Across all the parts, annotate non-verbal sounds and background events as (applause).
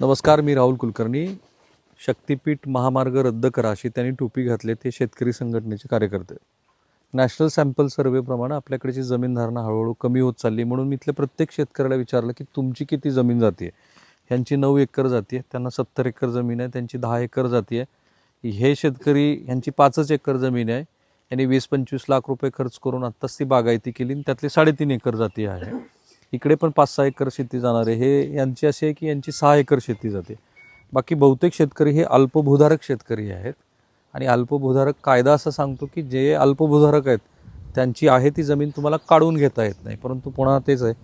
नमस्कार मी राहुल कुलकर्णी. शक्तीपीठ महामार्ग रद्द करा अशी त्यांनी टोपी घातले ते शेतकरी संघटनेचे कार्यकर्ते. नॅशनल सॅम्पल सर्वेप्रमाणे आपल्याकडची जमीन धारणा हळूहळू कमी होत चालली म्हणून मी इथल्या प्रत्येक शेतकऱ्याला विचारलं की तुमची किती जमीन जाते ह्यांची नऊ एकर जाते त्यांना सत्तर एकर जमीन आहे त्यांची दहा एकर जाते हे शेतकरी ह्यांची पाचच एकर जमीन आहे. यांनी वीस पंचवीस लाख रुपये खर्च करून आत्ताच ती बागायती केली आणि त्यातली साडेतीन एकर जाती आहे. इकडे पण पाच सहा एकर शेती जाणार आहे. हे यांची अशी आहे की यांची सहा एकर शेती जाते. बाकी बहुतेक शेतकरी हे अल्पभूधारक शेतकरी आहेत. आणि अल्पभूधारक कायदा असं सांगतो की जे अल्पभूधारक आहेत त्यांची आहे ती जमीन तुम्हाला काढून घेता येत नाही. परंतु पुन्हा तेच आहे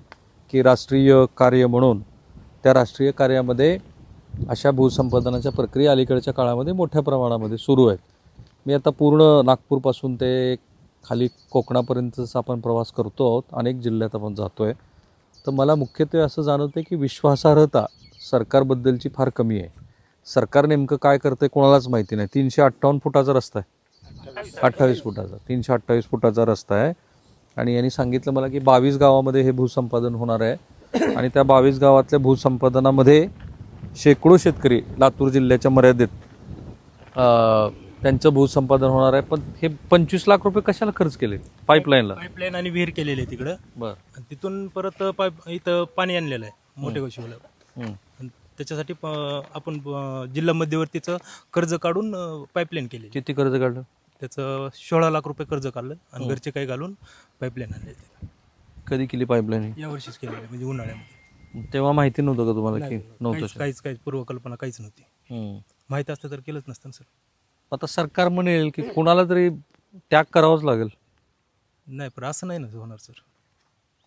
की राष्ट्रीय कार्य म्हणून त्या राष्ट्रीय कार्यामध्ये अशा भूसंपादनाच्या प्रक्रिया अलीकडच्या काळामध्ये मोठ्या प्रमाणामध्ये सुरू आहेत. मी आता पूर्ण नागपूरपासून ते खाली कोकणापर्यंतच आपण प्रवास करतो आहोत. अनेक जिल्ह्यात आपण जातो आहे तर मला मुख्यत्वे असं जाणवतं की विश्वासार्हता सरकारबद्दलची फार कमी आहे. सरकार नेमकं काय करतंय कोणालाच माहिती नाही. तीनशे अठ्ठावन्न फुटाचा रस्ता आहे. अठ्ठावीस फुटाचा. तीनशे अठ्ठावीस फुटाचा रस्ता आहे. आणि यांनी सांगितलं मला की बावीस गावामध्ये हे भूसंपादन होणार आहे. आणि त्या बावीस गावातल्या भूसंपादनामध्ये शेकडो शेतकरी लातूर जिल्ह्याच्या मर्यादेत त्यांचं भूसंपादन होणार आहे. पण हे पंचवीस लाख रुपये कशाला खर्च केले? पाईपलाईनला पाईपलाईन आणि विहीर केलेली आहे तिकडं. बरं. आणि तिथून परत पाईप इथं पाणी आणलेलं आहे मोठे हं. आणि त्याच्यासाठी प- आपण जिल्हा मध्यवर्तीचं कर्ज काढून पाईपलाईन केली किती कर्ज काढलं? त्याचं सोळा लाख रुपये कर्ज काढलं आणि घरचे काही घालून पाईपलाईन आणले कधी केली पाईपलाईन या वर्षीच केलेलं म्हणजे उन्हाळ्यामध्ये. तेव्हा माहिती नव्हतं का तुम्हाला की नाही, नव्हतं काहीच काहीच काहीच पूर्वकल्पना काहीच नव्हती. हं. माहिती असतं तर केलंच नसतं ना सर. आता सरकार म्हणेल की कोणाला तरी त्याग करावाच लागेल. नाही पण असं नाही ना होणार सर.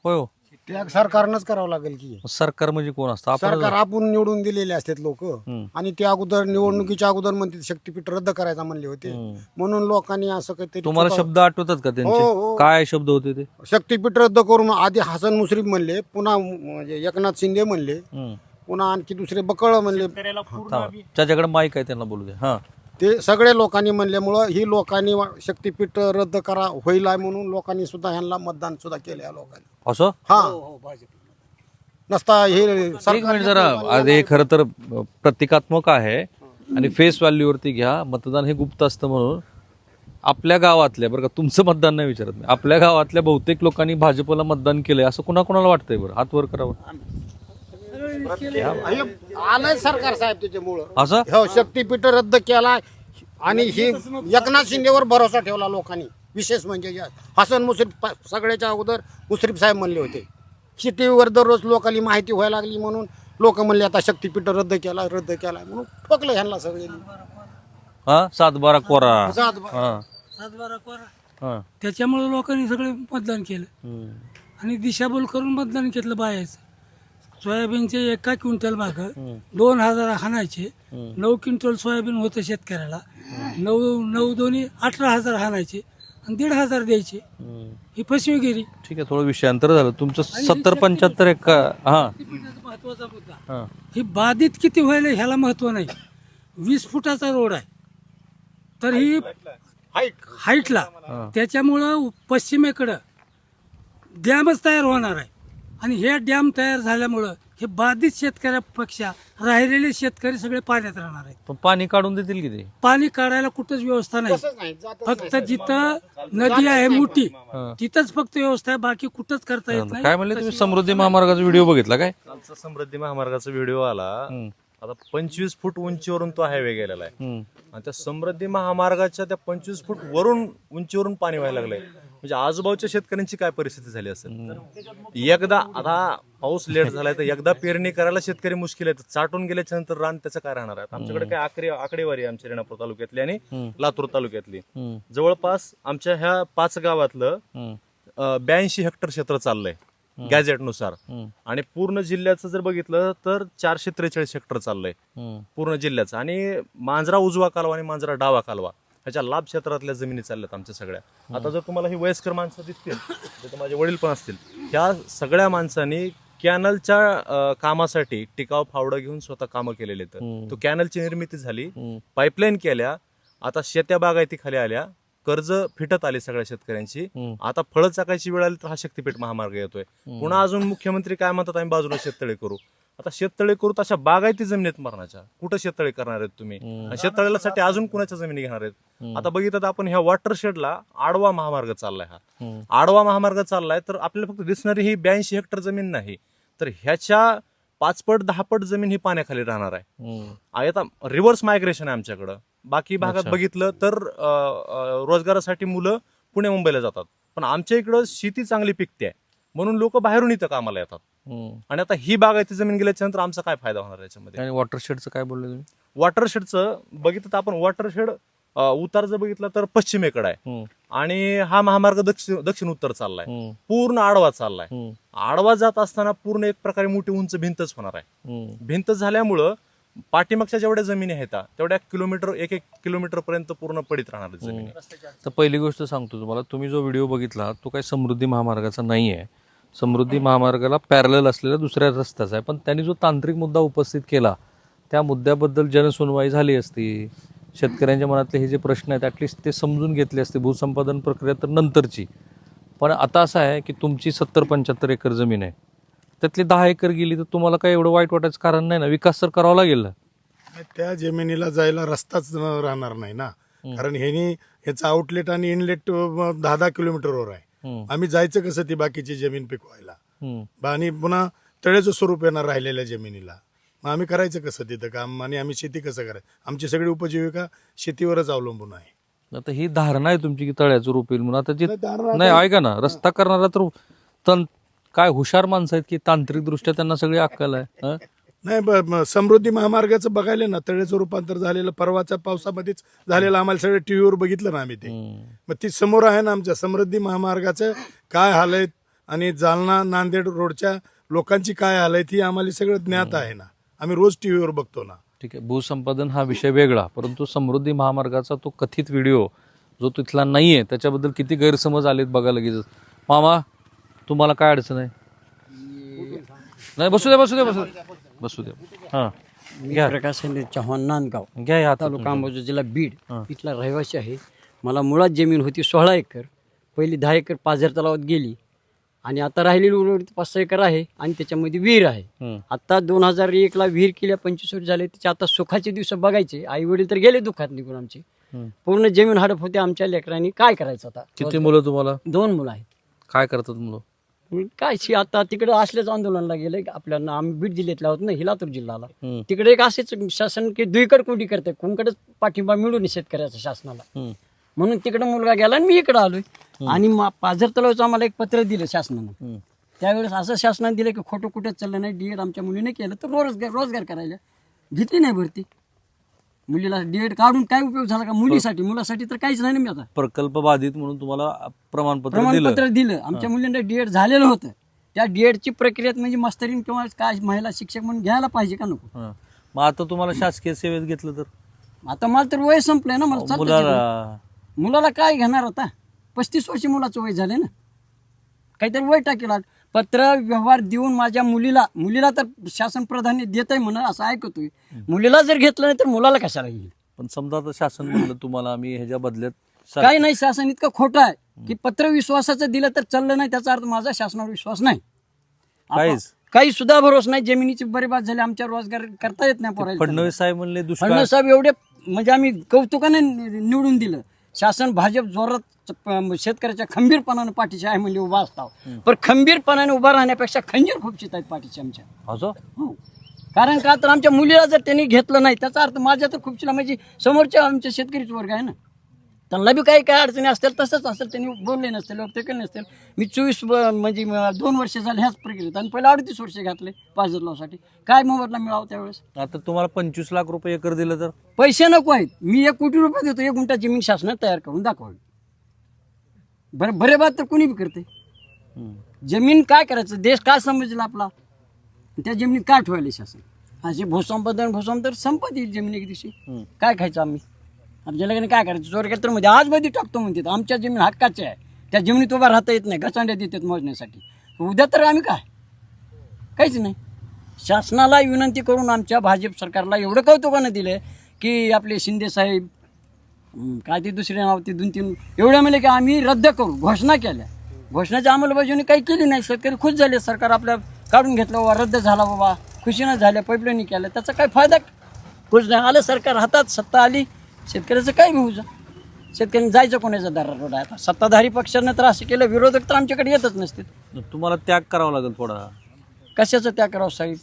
होय हो. त्याग सरकारनंच करावं लागेल की. सरकार म्हणजे कोण असतं? आपण सरकार आपण निवडून दिलेले असतात लोक. हम्म. आणि त्या अगोदर निवडणुकीच्या अगोदर म्हणते शक्तीपीठ रद्द करायचा म्हणले होते. हम्म. म्हणून लोकांनी असं काहीतरी तुम्हाला चुका- शब्द आठवतात का हो, त्यांचे? हो. काय शब्द होते ते? शक्तीपीठ रद्द करून आधी हसन मुश्रीफ म्हणले पुन्हा म्हणजे एकनाथ शिंदे म्हणले हं. पुन्हा आणखी दुसरे बकळ म्हणले. थांबा. ज्याच्याकडे माईक आहे त्यांना बोलू द्या. हा. ते सगळे लोकांनी म्हणल्यामुळं ही लोकांनी शक्तीपीठ रद्द करा होईल आहे म्हणून लोकांनी सुद्धा ह्यांना मतदान सुद्धा केलं या लोकांनी. असं? हा. नसता हे एक सरकार मिनिट जरा आज हे खरं तर प्रतिकात्मक आहे आणि फेस व्हॅल्यूवरती घ्या. मतदान हे गुप्त असतं म्हणून. आपल्या गावातल्या बरं का तुमचं मतदान नाही विचारत मी. आपल्या गावातल्या बहुतेक लोकांनी भाजपला मतदान केलंय असं कुणा कुणाला वाटतंय बरं? हात वर करावं. हे आलंय सरकार साहेब त्याच्यामुळं. असं? हो शक्तीपीठ रद्द केला आणि ही एकनाथ शिंदेवर भरोसा ठेवला लोकांनी. विशेष म्हणजे या हसन मुश्रीफ प- सगळ्याच्या अगोदर मुश्रीफ साहेब म्हणले होते. सिटीवर दररोज लोकांनी माहिती व्हायला लागली म्हणून लोक म्हणले आता शक्तीपीठ रद्द केला रद्द केला म्हणून ठोकलं ह्यांना सगळे. हा सात बारा कोरा हा. सातबारा कोरा. हा. त्याच्यामुळे लोकांनी सगळे मतदान केलं. हम्म. आणि दिशाभूल करून मतदान घेतलं बायाचं सोयाबीनचे एका क्विंटल माग दोन हजार हाणायचे. नऊ क्विंटल सोयाबीन होतं शेतकऱ्याला. नऊ नऊ दोन्ही अठरा हजार हाणायचे आणि दीड हजार द्यायचे. ही फसवेगिरी. ठीक आहे थोडं विषयांतर झालं. तुमचं सत्तर पंच्याहत्तर एक हा. महत्त्वाचा मुद्दा. हा. ही बाधित किती व्हायला ह्याला महत्त्व नाही. वीस फुटाचा रोड आहे. तर ही हाईटला. त्याच्यामुळं पश्चिमेकडं डॅमच तयार होणार आहे. आणि हे डॅम तयार झाल्यामुळं हे बाधित शेतकऱ्यापेक्षा राहिलेले शेतकरी सगळे पाण्यात राहणार आहेत. पण पाणी काढून देतील किती पाणी काढायला कुठंच व्यवस्था नाही. फक्त जिथं नदी आहे मोठी तिथंच फक्त व्यवस्था आहे बाकी कुठंच करता येत नाही. काय म्हणले तुम्ही? समृद्धी महामार्गाचा व्हिडिओ बघितला काय? कालचा समृद्धी महामार्गाचा व्हिडिओ आला. आता पंचवीस फूट उंचीवरून तो हायवे गेलेला आहे. आणि त्या समृद्धी महामार्गाच्या त्या पंचवीस फूट वरून उंचीवरून पाणी व्हायला लागलंय. म्हणजे आजूबाजूच्या शेतकऱ्यांची काय परिस्थिती झाली असेल? एकदा आता पाऊस लेट झालाय तर एकदा पेरणी करायला शेतकरी मुश्किल आहे. चाटून गेल्याच्यानंतर रान त्याचं काय राहणार आहे? आमच्याकडे काय आकडे आकडेवारी आहे आमच्या रेणापूर तालुक्यातली आणि लातूर तालुक्यातली. जवळपास आमच्या ह्या पाच गावातलं. ब्याऐंशी हेक्टर क्षेत्र चाललंय गॅजेटनुसार आणि पूर्ण जिल्ह्याचं जर बघितलं तर चारशे त्रेचाळीस हेक्टर चाललंय. पूर्ण जिल्ह्याचं. आणि मांजरा उजवा कालवा आणि मांजरा डावा कालवा. ह्याच्या लाभ क्षेत्रातल्या जमिनी चालल्यात आमच्या सगळ्या. आता जर तुम्हाला ही वयस्कर माणसं दिसतील तर माझे वडील पण असतील ह्या सगळ्या माणसांनी कॅनलच्या कामासाठी टिकाव फावडं घेऊन स्वतः कामं केलेले आहेत. तो कॅनलची निर्मिती झाली पाईपलाईन केल्या आता शेत्या बागायती खाली आल्या कर्ज फिटत आली सगळ्या शेतकऱ्यांची. आता फळं चाकायची वेळ आली तर हा शक्तीपीठ महामार्ग येतोय. पुन्हा अजून मुख्यमंत्री काय म्हणतात आम्ही बाजूला शेततळे करू. आता शेततळे करू तशा बागायती जमिनी आहेत मरणाच्या. कुठं शेततळे करणार आहेत तुम्ही? शेततळ्यासाठी अजून कुणाच्या जमिनी घेणार आहेत? आता बघितलं तर आपण ह्या वॉटरशेडला आडवा महामार्ग चाललाय हा. आडवा महामार्ग चाललाय तर आपल्याला फक्त दिसणारी ही ब्याऐंशी हेक्टर जमीन नाही. तर ह्याच्या पाच पट दहा पट जमीन ही पाण्याखाली राहणार आहे. आता रिव्हर्स मायग्रेशन आहे आमच्याकडं. बाकी भागात. बघितलं तर रोजगारासाठी मुलं पुणे मुंबईला जातात. पण आमच्या इकडं शेती चांगली पिकते आहे. म्हणून लोक बाहेरून इथं कामाला येतात. आणि आता ही बागायती जमीन गेल्याच्यानंतर आमचा काय फायदा होणार याच्यामध्ये? आणि वॉटरशेडचं काय बोलले तुम्ही? वॉटरशेडचं बघितलं तर आपण वॉटरशेड उतार जर बघितलं तर पश्चिमेकडे आहे. आणि हा महामार्ग दक्षिण दक्षिण उत्तर चाललाय. पूर्ण आडवा चाललाय. आडवा जात असताना पूर्ण एक प्रकारे मोठी उंच भिंतच होणार आहे. भिंत झाल्यामुळं पाठीमागच्या जेवढ्या जमिनी आहेत तेवढ्या किलोमीटर एक एक किलोमीटर पर्यंत पूर्ण पडित राहणार जमिनी. तर पहिली गोष्ट सांगतो तुम्हाला तुम्ही जो व्हिडिओ बघितला तो काही समृद्धी महामार्गाचा नाही आहे समृद्धी महामार्गाला पॅरल असलेला दुसऱ्या रस्त्याचा आहे. पण त्यांनी जो तांत्रिक मुद्दा उपस्थित केला त्या मुद्द्याबद्दल जनसुनवाई झाली असती. शेतकऱ्यांच्या मनातले हे जे प्रश्न आहेत ॲटलिस्ट ते समजून घेतले असते. भूसंपादन प्रक्रिया तर नंतरची. पण आता असं आहे की तुमची सत्तर पंच्याहत्तर एकर जमीन आहे. त्यातली दहा एकर गेली तर तुम्हाला काही एवढं वाईट वाटायचं कारण नाही ना? विकास तर करावा लागेल ना. त्या जमिनीला जायला रस्ताच राहणार नाही ना. कारण ह्यानी ह्याचं आउटलेट आणि इनलेट दहा दहा किलोमीटरवर आहे. आम्ही जायचं कसं ती बाकीची जमीन पिकवायला? आणि पुन्हा तळ्याचं स्वरूप येणार राहिलेल्या जमिनीला. मग आम्ही करायचं कसं तिथं काम? आणि आम्ही शेती कसं करायचं? आमची सगळी उपजीविका शेतीवरच अवलंबून आहे. आता ही धारणा आहे तुमची की तळ्याचं रूप येईल म्हणून. आता जी नाही, ऐका ना. रस्ता करणारा तर तन काय हुशार माणसं आहेत की तांत्रिक दृष्ट्या त्यांना सगळी अक्कल आहे हं? नाही ब- म- समृद्धी महामार्गाचं बघायला ना तळ्याचं रूपांतर झालेलं परवाच्या पावसामध्येच झालेलं आम्हाला सगळं टीव्हीवर बघितलं ना आम्ही ते. मग ती समोर आहे ना आमच्या समृद्धी महामार्गाचं काय हाल आहेत आणि जालना नांदेड रोडच्या लोकांची काय हाल आहेत ही आम्हाला सगळं ज्ञात आहे ना. आम्ही रोज टीव्हीवर बघतो ना. ठीक आहे भूसंपादन हा विषय वेगळा परंतु समृद्धी महामार्गाचा तो कथित व्हिडिओ जो तिथला नाही आहे त्याच्याबद्दल किती गैरसमज आलेत बघा लगेच मामा तुम्हाला काय अडचण आहे? नाही बसू द्या बसू द्या बसू द्या. बसू द्या. हां. घ्या. प्रकाश चव्हाण नांदगाव. घ्या या हातात तालुका. अंबाजोगाई जिल्हा बीड हां. इथला रहिवासी आहे. मला मुळात जमीन होती सोळा एकर. पहिली दहा एकर पाझर तलावात गेली. आणि आता राहिलेली उर्वरित पाच सहा एकर आहे आणि त्याच्यामध्ये विहीर आहे. हम्म. आता दोन हजार एकला विहीर केल्या पंचवीस वर्ष झाले. त्याचे आता सुखाचे दिवस बघायचे. आई वडील तर गेले दुःखात निघून आमचे. हम्म. पूर्ण जमीन हडप होते आमच्या लेकरांनी. काय करायचं आता? किती मुलं तुम्हाला? दोन मुलं आहेत. काय करतात मुलं? काय शी आता तिकडे असल्याच आंदोलनाला गेले आपल्याला आम्ही बीड जिल्ह्यातले आहोत ना हिलातूर जिल्ह्याला. हम्म. तिकडे एक असेच शासन की दुईकड कोंडी करते कोणकडेच पाठिंबा मिळून शेतकऱ्याचा शासनाला. म्हणून तिकडे मुलगा गेला आणि मी इकडे आलोय. आणि मा- पाझर तलावचं आम्हाला एक पत्र दिलं शासनानं. त्यावेळेस असं शासनाने दिलं की खोटं कुठं चाललं नाही डीएड आमच्या मुलीने केलं तर रोजगार रोजगार करायला. घेतली नाही भरती. मुलीला डीएड काढून काय उपयोग झाला का मुलीसाठी? मुलासाठी तर काहीच नाही ना मी आता. प्रकल्प बाधित म्हणून तुम्हाला प्रमाणपत्र दिलं. प्रमाणपत्र दिलं. आमच्या मुलींना डीएड झालेलं होतं. त्या डीएडची प्रक्रियेत म्हणजे मास्तरीन किंवा काय महिला शिक्षक म्हणून घ्यायला पाहिजे का नको? हं. मग आता तुम्हाला शासकीय सेवेत घेतलं तर? आता मला तर वय संपलंय ना मला चालतं मुलाला. काय घेणार आता? पस्तीस वर्ष मुलाचं वय झाले ना. काहीतरी वय टाकेल आज. पत्र व्यवहार देऊन माझ्या मुलीला मुलीला तर शासन प्राधान्य देत आहे म्हणा असं ऐकतोय. मुलीला जर घेतलं नाही तर मुलाला कशाला येईल पण समजा आता शासन म्हणलं तुम्हाला आम्ही ह्याच्या बदल्यात काही नाही शासन इतकं खोटं आहे की पत्र विश्वासाचं दिलं तर चाललं नाही त्याचा अर्थ माझा शासनावर विश्वास नाही? काही सुद्धा भरोसा नाही जमिनीची बरेबाद झाली आमच्या रोजगार करता येत नाही पोरायला. फडणवीस साहेब म्हणले दुष्काळ फडणवीस साहेब एवढे म्हणजे आम्ही कौतुकाने निवडून दिलं. शासन भाजप जोरात प- शेतकऱ्याच्या खंबीरपणाने पाठीशी आहे म्हणजे उभा असताव पण खंबीरपणाने उभा राहण्यापेक्षा खंजीर खूपचित आहेत पाठीशी आमच्या. असं हो. कारण का तर आमच्या मुलीला जर त्यांनी घेतलं नाही त्याचा अर्थ माझ्या तर खूपशिला म्हणजे समोरच्या आमच्या शेतकरीच वर्ग आहे ना. त्यांना बी काही काय अडचणी असतील तसंच असेल. त्यांनी बोलले नसतील वक्ते केले नसतील. मी चोवीस म्हणजे दोन वर्ष झाले ह्याच प्रक्रियेत आणि पहिले अडतीस वर्ष घातले पाच लावसाठी काय मोबदला मिळावा त्यावेळेस? आता तुम्हाला पंचवीस लाख रुपये एकर दिलं तर? पैसे नको आहेत. मी एक कोटी रुपये देतो एक गुंठा जमीन शासनात तयार करून दाखवावी. बरं बरे बात तर कोणी बी करते. जमीन काय करायचं? देश काय समजला आपला? त्या जमिनीत काय ठेवायला शासन? असे भूसंपादन भूसंपादन संपत येईल जमीन दिवशी. काय खायचं आम्ही? आमच्या लग्न काय करायचं? चोर केलं तर म्हणजे आज टाकतो म्हणतात आमच्या जमीन हक्काच्या आहे. त्या जमिनीत उभा राहता येत नाही. घसांड्या देतात मोजण्यासाठी. उद्या तर आम्ही काय? काहीच नाही. शासनाला विनंती करून आमच्या भाजप सरकारला एवढं कौतुकानं दिलं की आपले शिंदे साहेब काय ते दुसरे नाव ते दोन तीन एवढं म्हणले की आम्ही रद्द करू. घोषणा केल्या. घोषणाच्या अंमलबजावणी काही केली नाही. शेतकरी खुश झाले. सरकार आपल्या काढून घेतलं. बाबा रद्द झाला बाबा. खुशीनं झाल्या पाईपलाईन केल्या त्याचा काय फायदा? खुश नाही. आलं सरकार हातात. सत्ता आली. शेतकऱ्याचं काय घेऊ शेतकऱ्यांनी जायचं कोणाच्या दरारोड आहे आता? सत्ताधारी पक्षानं तर असं केलं विरोधक तर आमच्याकडे येतच नसतील. तुम्हाला त्याग करावा लागेल थोडा. कशाचं त्या करावं साहेब?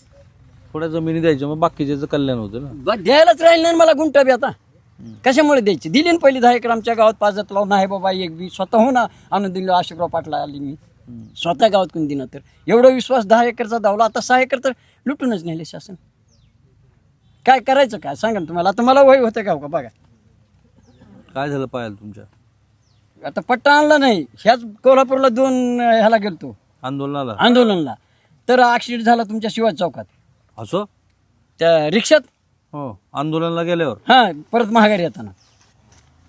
थोड्या जमिनी द्यायच्या मग बाकीच्याचं कल्याण होतं ना. ब- द्यायलाच राहील नाही मला गुंटा बी आता. कशामुळे द्यायची? दिली ना पहिली दहा एकर आमच्या गावात पाच लाव नाही बाबा एक बी. स्वतःहून आणून दिलं अशोकराव पाटला आली मी. स्वतः गावात कोणी दिनं तर? एवढा विश्वास दहा एकरचा धावला आता सहा एकर तर लुटूनच नेले शासन. काय करायचं काय? सांगा ना तुम्हाला. आता मला वय होतं का हो का? बघा. काय झालं पाहायला तुमच्या? आता पट्टा आणला नाही. ह्याच कोल्हापूरला दोन अं, ह्याला गेलतो. आंदोलनाला? आंदोलनला. तर ऍक्सिडेंट झाला तुमच्या शिवाजी चौकात. असो? त्या रिक्षात? हो. आंदोलनाला गेल्यावर? हां परत महागारी येताना.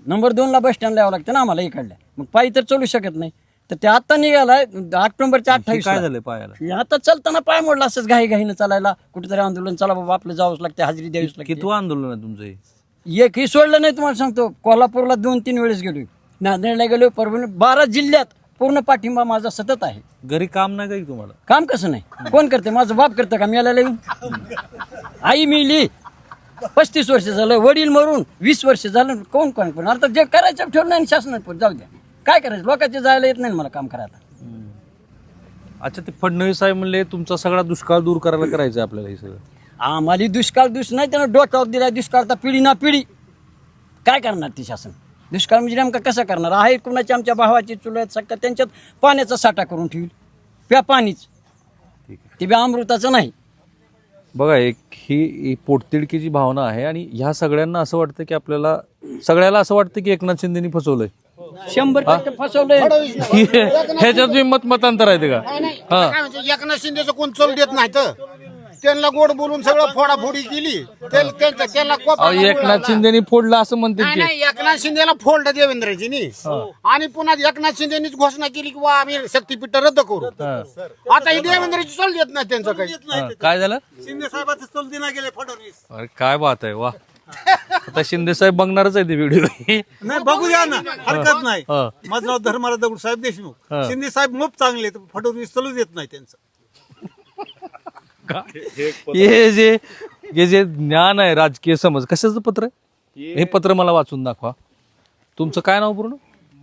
नंबर दोनला बस स्टँडला यावं लागतं ना आम्हाला इकडल्या. मग पायी तर चालू शकत नाही. तर ते आता निघालाय ऑक्टोबरच्या हे अठ्ठावीस काय झालंय पाहायला आता चालताना पाय मोडला असंच घाई घाईनं चालायला. कुठेतरी आंदोलन चला बाबा आपलं जावंच लागते हजेरी द्यावीच लागते. कितवं आंदोलन आहे तुमचं हे? एकही सोडलं नाही तुम्हाला सांगतो. कोल्हापूरला दोन तीन वेळेस गेलो नांदेडला गेलो परभणी बारा जिल्ह्यात पूर्ण पाठिंबा माझा सतत आहे. घरी काम नाही काही तुम्हाला? काम कसं नाही? कोण करते माझं बाप करतं का? मी याला आई मिली. पस्तीस वर्ष झालं. वडील मरून वीस वर्ष झालं. कोण कोण पण आता जे करायचं ठेवलं नाही शासनात पण जाऊ द्या. काय करायचं? लोकांचे जायला येत नाही मला काम करायला. अच्छा ते फडणवीस साहेब म्हणले तुमचा सगळा दुष्काळ दूर करायला करायचं आपल्याला हे सगळं. आम्हाला दुष्काळ दुष् नाही त्यानं डोक्यावर दिला दुष्काळ तर पिढी ना पिढी. काय करणार ती शासन? दुष्काळ म्हणजे नेमका कसं करणार? आहे कुणाची? आमच्या भावाची चुलत सख्या त्यांच्यात पाण्याचा साठा करून ठेवली. प्या पाणीच. ते बी अमृताचं नाही. बघा एक ही ही पोटतिडकीची भावना आहे आणि ह्या सगळ्यांना असं वाटतं की आपल्याला सगळ्याला असं वाटतं की एकनाथ शिंदेनी फसवलंय. शंभर टक्के फसवलंय. (laughs) ह्याच्यात मत मतांतर आहे ते का? हा काय म्हणते एकनाथ शिंदेचं कोण चल देत नाही तर त्यांना गोड बोलून सगळं फोडाफोडी केली. ते- त्यांना अहो, एकनाथ शिंदेनी फोडलं असं म्हणते नाही की नाही एकनाथ शिंदेला फोल्ड देवेंद्रजीनी. आणि पुन्हा एकनाथ शिंदेनीच घोषणा केली की बा आम्ही शक्तीपीठ रद्द करू. आता ही देवेंद्रची चल देत नाही त्यांचं काही. हा, काय झालं? शिंदे साहेबाचं चल दिना गेले फडणवीस. अरे काय बात आहे वा. आता शिंदे साहेब बघणारच आहे ते व्हिडिओ नाही बघू द्या ना हरकत नाही. हा. माझं नाव धर्माराव दगडू साहेब देशमुख. हा. शिंदे साहेब खूप चांगले आहेत. फडणवीस चलू देत नाही त्यांचं. हे जे हे जे ज्ञान आहे राजकीय समज कशाचं पत्र आहे? हे पत्र मला वाचून दाखवा. तुमचं काय नाव पूर्ण?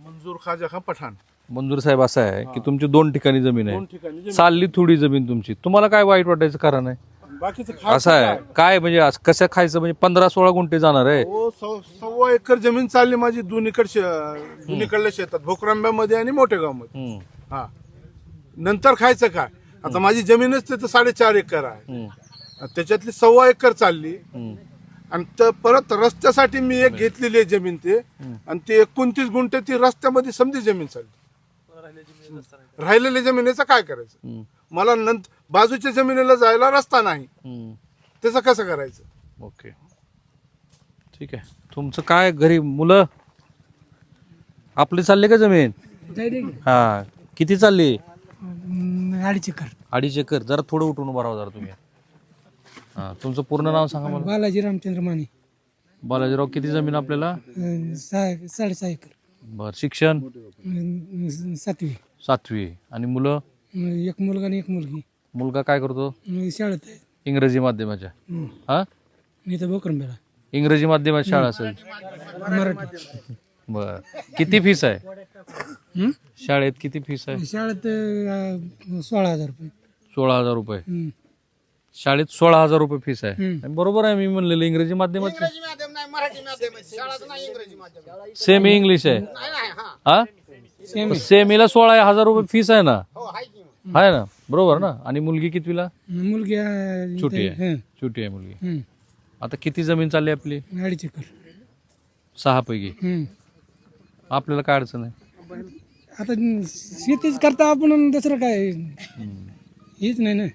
मंजूर खाजा खान पठाण. मंजूर साहेब असं आहे की तुमची दोन ठिकाणी जमीन आहे. चालली थोडी जमीन तुमची. तुम्हाला काय वाईट वाटायचं कारण आहे? बाकीचं असं आहे. काय? म्हणजे असं कसं खायचं? म्हणजे पंधरा सोळा गुंठे जाणार आहे. हो सव- सव्वा एकर जमीन चालली माझी दोन्हीकड शे- दोन्हीकडल्या शेतात भोकरांब्यामध्ये आणि मोठ्या मध्ये हम्म, हा. नंतर खायचं काय? आता माझी जमीनच तिथं साडेचार एकर आहे. त्याच्यातली सव्वा एकर चालली. आणि त- परत रस्त्यासाठी मी एक घेतलेली आहे जमीन ते. आणि ते एकोणतीस गुंठे ती रस्त्यामध्ये समजी जमीन चालली. राहिलेल्या जमिनीचं काय करायचं. मला नंतर बाजूच्या जमिनीला जायला रस्ता नाही. त्याचं कसं करायचं? ओके. ठीक आहे. तुमचं काय घरी मुलं? आपली चालली का जमीन? हा. किती चालली? अडीच एकर. अडीच एकर. जरा थोडं उठून उभा राहा जरा तुम्ही. हा तुमचं पूर्ण नाव सांगा मला. बालाजी रामचंद्र माने. बालाजीराव किती जमीन आपल्याला? अं, सहा साडेसहा एकर. बर शिक्षण? अं, सातवी. सातवी. आणि मुलं? अं, एक मुलगा आणि एक मुलगी. मुलगा काय करतो? अं, शाळेत आहे. इंग्रजी माध्यमाच्या. हं. हा? मी तर बोकरंबेला इंग्रजी माध्यमाची शाळा असेल. मराठी. बर. किती फीस आहे? हं? शाळेत किती फीस आहे? शाळेत अं, सोळा हजार रुपये. सोळा हजार रुपये. हं. शाळेत सोळा हजार रुपये फीस आहे. हम्म. आणि बरोबर आहे मी म्हणलेलं इंग्रजी माध्यमाची इंग्रजी माध्यम नाही मराठी माध्यम आहे. शाळाच नाही इंग्रजी माध्यम. सेमी इंग्लिश आहे. नाही नाही हा. हा? सेमीला सोळा हजार रुपये फीस आहे ना? हो की आहे ना? बरोबर ना? आणि मुलगी कितवीला? मुलगी अं, छोटी इथे- आहे. हं. छोटी आहे मुलगी. हं. आता किती जमीन चालली आपली? अडीच एकर. सहा पैकी. हं. आपल्याला काय अडचण आहे? आता शेतीच करता आपण आणि दुसरं काय? हेच नाही ना.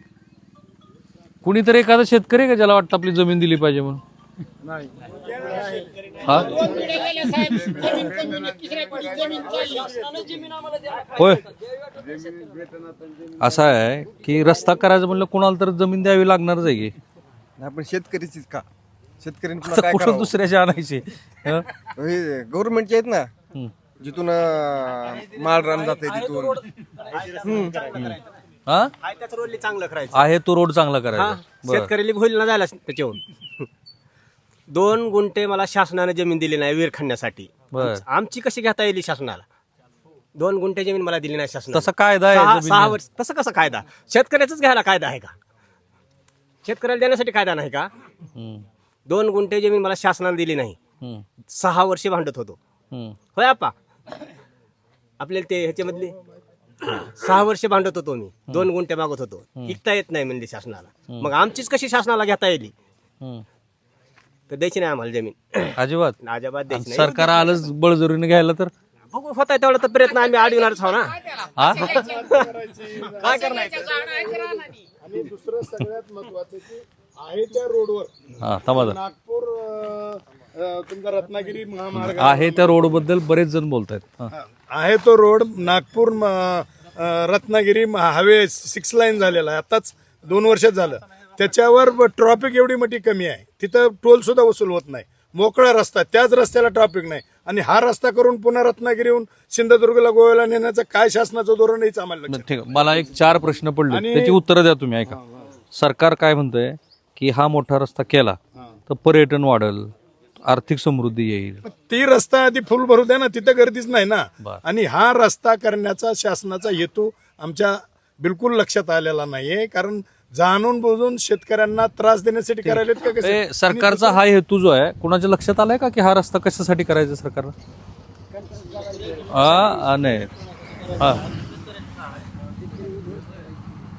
कुणीतरी एखादा शेतकरी आहे का ज्याला वाटतं आपली जमीन दिली पाहिजे म्हणून? हा? होय. असं आहे की रस्ता करायचं म्हणलं कुणाला तर जमीन द्यावी लागणारच आहे की. आपण शेतकरीचीच का? शेतकऱ्यांनी पुन्हा आता काय कुठं करावं? दुसऱ्याची आणायची? हं? हे गव्हर्नमेंटचे आहेत ना. जिथून अं, माल रान जाते तिथून. हा? आहे त्याच रोडली चांगलं करायचं. आहे तो रोड चांगला हा करायचा बरं शेतकऱ्याला होईल ना जायला त्याच्यावर दोन गुंठे मला शासनाने जमीन दिली नाही विहीर खणण्यासाठी. बर. आमची कशी घेता येईल शासनाला? दोन गुंठे जमीन मला दिली नाही शासनाने. तसा कायदा आहे सहा वर्ष तसं कसा कायदा? शेतकऱ्याचाच घ्यायला कायदा आहे का? शेतकऱ्याला देण्यासाठी कायदा नाही का? हम्म, दोन गुंठे जमीन मला शासनाने दिली नाही. हम्म, सहा वर्षे भांडत होतो. होय आपा आपल्याला ते ह्याच्यामधले (coughs) सहा वर्ष भांडत होतो मी. दोन गुंठे मागत होतो. विकता येत नाही म्हणजे शासनाला. मग आमचीच कशी शासनाला घेता येईल. तर द्यायची नाही आम्हाला जमीन. (coughs) अजिबात. (coughs) अजिबात द्यायची नाही. सरकार आलंच बळजोरीने घ्यायला तर? बघू होता तेवढा तर प्रयत्न आम्ही अडविणारच आहो ना. हा (laughs) काय करणार? आणि दुसरं सगळ्यात महत्वाचं की आहे त्या रोडवर. हा समाधान नागपूर अं, तुमचा रत्नागिरी महामार्ग आहे. त्या रोडबद्दल बरेच जण बोलतायत. हा. आहे तो road Nagpur Ratnagiri highway six line झालेला आहे. आताच दोन वर्षात झालं. त्याच्यावर ट्रॉफिक एवढी मोठी कमी आहे. तिथं टोल सुद्धा वसूल होत नाही. मोकळा रस्ता त्याच रस्त्याला ट्रॉफिक नाही. आणि हा रस्ता करून पुन्हा रत्नागिरीहून सिंधुदुर्गला गोव्याला नेण्याचं काय शासनाचं धोरण हेच आम्हाला ठीक मला एक चार प्रश्न पडले त्याची उत्तरं द्या तुम्ही ऐका. सरकार काय म्हणतंय? की हा मोठा रस्ता केला तर पर्यटन वाढल. आर्थिक समृद्धी येईल. ती रस्ता आधी फुल भरू द्या ना तिथं गर्दीच नाही ना. बरं. आणि हा रस्ता करण्याचा शासनाचा हेतू आमच्या बिलकुल लक्षात आलेला नाहीये. कारण जाणून बुजून शेतकऱ्यांना त्रास देण्यासाठी करायलेत का कसे? ए, सरकारचा हा हेतू जो आहे कुणाच्या लक्षात आलाय का की हा रस्ता कशासाठी करायचा सरकारला? हा नाही. हा.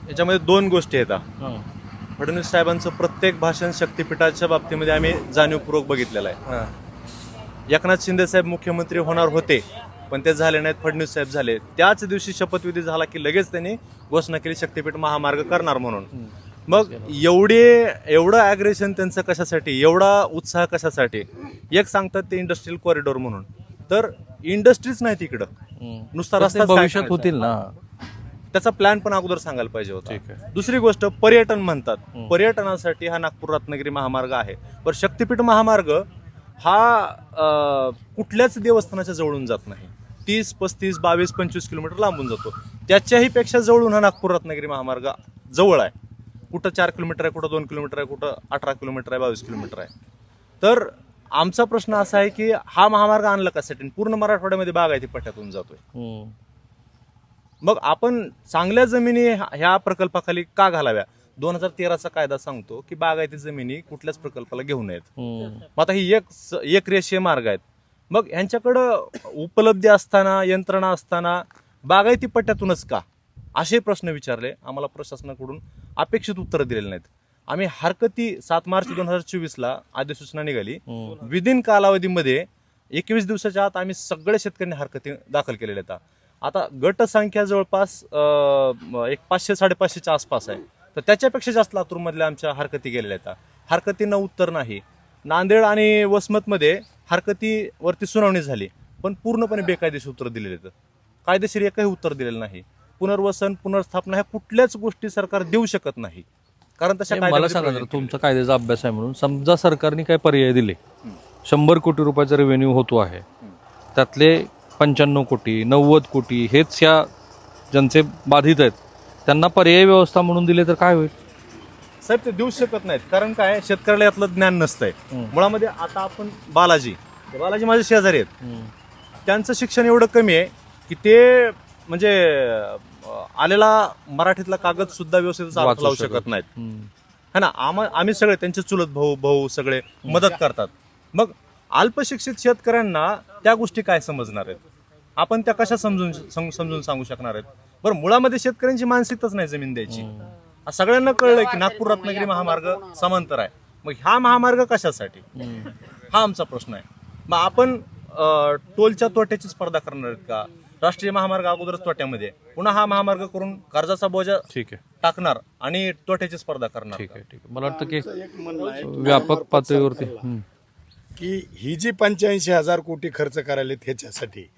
याच्यामध्ये दोन गोष्टी येतात हा. फडणवीस साहेबांचं प्रत्येक भाषण शक्तीपीठाच्या बाबतीमध्ये आम्ही जाणीवपूर्वक बघितलेलं आहे. एकनाथ शिंदे साहेब मुख्यमंत्री होणार होते पण ते झाले नाहीत फडणवीस साहेब झाले. त्याच दिवशी शपथविधी झाला की लगेच त्यांनी घोषणा केली शक्तीपीठ महामार्ग करणार म्हणून. मग एवढे एवढं अग्रेशन त्यांचं कशासाठी एवढा उत्साह कशासाठी? एक सांगतात ते इंडस्ट्रियल कॉरिडॉर म्हणून. तर इंडस्ट्रीज नाही तिकडं. नुसता रस्ता भविष्यात होतील ना. त्याचा प्लॅन पण अगोदर सांगायला पाहिजे होता. दुसरी गोष्ट पर्यटन म्हणतात. पर्यटनासाठी हा नागपूर रत्नागिरी महामार्ग आहे. पण शक्तीपीठ महामार्ग हा कुठल्याच देवस्थानाच्या जवळून जात नाही. तीस पस्तीस बावीस पंचवीस किलोमीटर लांबून जातो. त्याच्याही पेक्षा जवळून हा नागपूर रत्नागिरी महामार्ग जवळ आहे. कुठं चार किलोमीटर आहे कुठं दोन किलोमीटर आहे कुठं अठरा किलोमीटर आहे बावीस किलोमीटर आहे. तर आमचा प्रश्न असा आहे की हा महामार्ग आणला कशासाठी पूर्ण मराठवाड्यामध्ये बागायती पट्ट्यातून जातोय. मग आपण चांगल्या जमिनी ह्या- प्रकल्पाखाली का घालाव्या? दोन हजार तेराचा कायदा सांगतो की बागायती जमिनी कुठल्याच प्रकल्पाला घेऊ नयेत. मग आता ही एक एक रेषीय मार्ग आहेत. मग ह्यांच्याकडं उपलब्धी असताना यंत्रणा असताना बागायती पट्ट्यातूनच का? असे प्रश्न विचारले. आम्हाला प्रशासनाकडून अपेक्षित उत्तरं दिलेली नाहीत. आम्ही हरकती सात मार्च दोन हजार चोवीसला अधिसूचना निघाली. विदिन कालावधीमध्ये एकवीस दिवसाच्या आत आम्ही सगळ्या शेतकऱ्यांनी हरकती दाखल केलेल्या आहेत. आता गट संख्या जवळपास एक पाचशे साडेपाचशेच्या आसपास आहे. तर त्याच्यापेक्षा जास्त लातूरमधल्या आमच्या हरकती गेलेल्या आहेत. हरकतींना उत्तर नाही. नांदेड आणि वसमतमध्ये हरकतीवरती सुनावणी झाली पण पूर्णपणे बेकायदेशीर उत्तर दिलेले आहेत. कायदेशीर एकही उत्तर दिलेलं नाही. पुनर्वसन पुनर्स्थापना ह्या कुठल्याच गोष्टी सरकार देऊ शकत नाही. कारण तशा मला सांगा तुमचा कायद्याचा अभ्यास आहे म्हणून. समजा सरकारने काय पर्याय दिले शंभर कोटी रुपयाचा रेव्हेन्यू होतो आहे. त्यातले पंच्याण्णव कोटी नव्वद कोटी हेच या ज्यांचे बाधित आहेत त्यांना पर्यायी व्यवस्था म्हणून दिले तर काय होईल? साहेब ते देऊ शकत नाहीत. कारण काय? शेतकऱ्याला यातलं ज्ञान नसतंय. मुळामध्ये आता आपण बालाजी ते बालाजी माझे शेजारी आहेत. त्यांचं शिक्षण एवढं कमी आहे की ते म्हणजे अं, आलेला मराठीतला कागद सुद्धा व्यवस्थित अर्थ वाचू लावू शकत शकत नाहीत. हम्म. है ना? आम- आम्ही सगळे त्यांचे चुलत भाऊ भाऊ सगळे मदत करतात. मग अल्पशिक्षित शेतकऱ्यांना त्या गोष्टी काय समजणार आहेत? आपण त्या कशा समजून सम- समजून सांगू शकणार आहेत? बरं मुळामध्ये शेतकऱ्यांची मानसिकताच नाही जमीन द्यायची. सगळ्यांना कळलंय की नागपूर रत्नागिरी महामार्ग समांतर आहे. मग हा महामार्ग कशासाठी? हा आमचा प्रश्न आहे. मग आपण टोलच्या तोट्याची स्पर्धा करणार आहेत का? राष्ट्रीय महामार्ग अगोदरच तोट्यामध्ये. पुन्हा हा महामार्ग करून कर्जाचा बोजा ठीक आहे. टाकणार आणि तोट्याची स्पर्धा करणार ठीक? आहे ठीक आहे. मला वाटतं की एक म्हणणं आहे व्यापक पातळीवरती. की ही जी पंच्याऐंशी हजार कोटी खर्च करायला ह्याच्यासाठी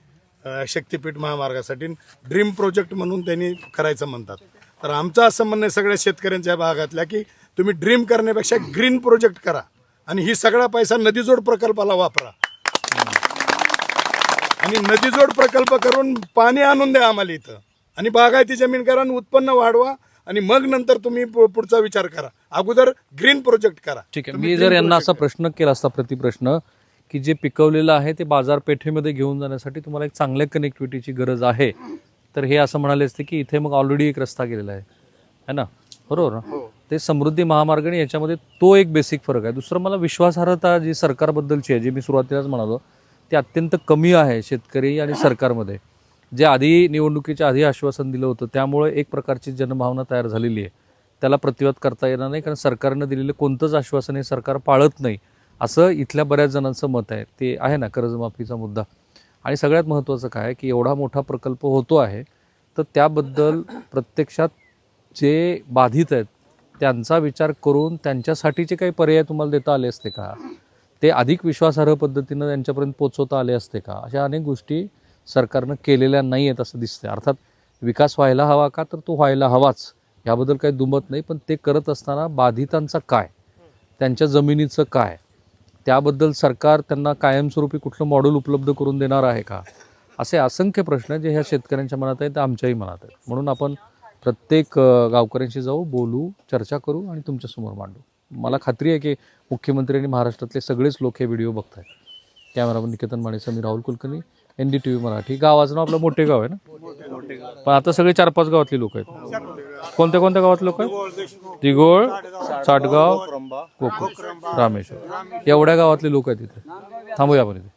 शक्तीपीठ महामार्गासाठी ड्रीम प्रोजेक्ट म्हणून त्यांनी करायचं म्हणतात. तर आमचं असं म्हणणं आहे सगळ्या शेतकऱ्यांच्या भागातल्या की तुम्ही ड्रीम करण्यापेक्षा ग्रीन प्रोजेक्ट करा आणि ही सगळा पैसा नदीजोड प्रकल्पाला वापरा. आणि नदीजोड प्रकल्प करून पाणी आणून द्या आम्हाला इथं. आणि बागायती जमीन करा आणि उत्पन्न वाढवा आणि मग नंतर तुम्ही पुढचा विचार करा. अगोदर ग्रीन प्रोजेक्ट करा. ठीक आहे. मी जर यांना असा प्रश्न केला असता प्रतिप्रश्न की जे पिकवलेलं आहे ते बाजारपेठेमध्ये घेऊन जाण्यासाठी तुम्हाला एक चांगल्या कनेक्टिव्हिटीची गरज आहे. तर हे असं म्हणाले असते की इथे मग ऑलरेडी एक रस्ता गेलेला आहे. है ना? बरोबर ना? ते समृद्धी महामार्ग आणि याच्यामध्ये तो एक बेसिक फरक आहे. दुसरं मला विश्वासार्हता जी सरकारबद्दलची आहे जी मी सुरुवातीलाच म्हणालो ती अत्यंत कमी आहे शेतकरी आणि सरकारमध्ये. जे आधी निवडणुकीच्या आधी आश्वासन दिलं होतं त्यामुळे एक प्रकारची जनभावना तयार झालेली आहे. त्याला प्रतिवाद करता येणार नाही कारण सरकारनं दिलेलं कोणतंच आश्वासन हे सरकार पाळत नाही. असं इथल्या बऱ्याच जणांचं मत आहे. ते आहे ना कर्जमाफीचा मुद्दा. आणि सगळ्यात महत्त्वाचं काय की एवढा मोठा प्रकल्प होतो आहे तर त्याबद्दल प्रत्यक्षात जे बाधित आहेत त्यांचा विचार करून त्यांच्यासाठीचे काही पर्याय तुम्हाला देता आले असते का? ते अधिक विश्वासार्ह पद्धतीनं त्यांच्यापर्यंत पोचवता आले असते का? अशा अनेक गोष्टी सरकारनं केलेल्या नाही आहेत असं दिसतं अर्थात विकास व्हायला हवा का? तर तो व्हायला हवाच. याबद्दल काही दुमत नाही पण ते करत असताना बाधितांचा काय? त्यांच्या जमिनीचं काय? त्याबद्दल सरकार त्यांना कायमस्वरूपी कुठलं मॉडेल उपलब्ध करून देणार आहे का? असे असंख्य प्रश्न जे ह्या शेतकऱ्यांच्या मनात आहेत ते आमच्याही मनात आहेत. म्हणून आपण प्रत्येक गावकऱ्यांशी जाऊ बोलू चर्चा करू आणि तुमच्यासमोर मांडू. मला खात्री आहे की मुख्यमंत्री आणि महाराष्ट्रातले सगळेच लोक हे व्हिडिओ बघत आहेत कॅमेरामन निकेतन माने मी Rahul Kulkarni N D T V Marathi. गावाचं नाव आपलं मोठे गाव आहे ना? पण आता सगळे चार पाच गावातले लोक आहेत. कोणत्या कोणत्या गावातले लोक आहेत? दिगोळ साटगाव कोकण रामेश्वर. एवढ्या गावातले लोक आहेत तिथे थांबूया आपण इथे.